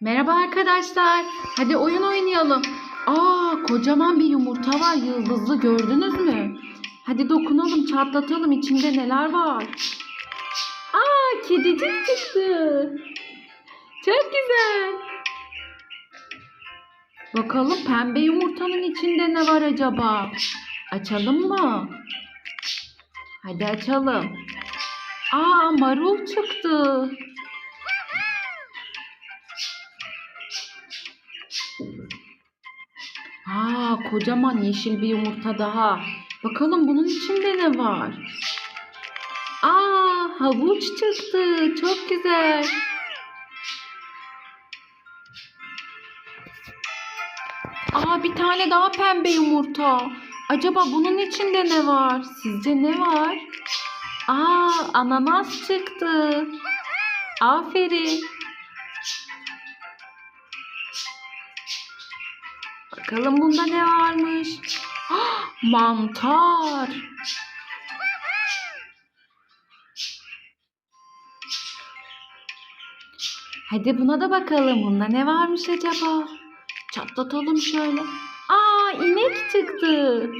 Merhaba arkadaşlar. Hadi oyun oynayalım. Aa, kocaman bir yumurta var yıldızlı gördünüz mü? Hadi dokunalım, çatlatalım. İçinde neler var? Aa, kedicik çıktı. Çok güzel. Bakalım pembe yumurtanın içinde ne var acaba? Açalım mı? Hadi açalım. Aa, marul çıktı. Aa, kocaman yeşil bir yumurta daha. Bakalım bunun içinde ne var? Aa, havuç çıktı. Çok güzel. Aa, bir tane daha pembe yumurta. Acaba bunun içinde ne var? Sizce ne var? Aa, ananas çıktı. Aferin. Bakalım bunda ne varmış? Ah, mantar. Hadi buna da bakalım. Bunda ne varmış acaba? Çatlatalım şöyle. Aa, inek çıktı.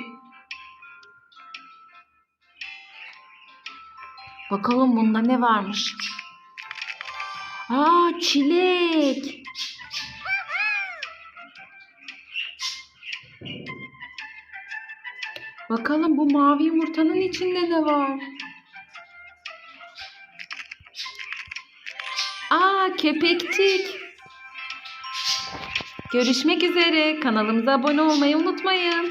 Bakalım bunda ne varmış? Aa, çilek. Bakalım bu mavi yumurtanın içinde ne var? Aa, kepekçik. Görüşmek üzere. Kanalımıza abone olmayı unutmayın.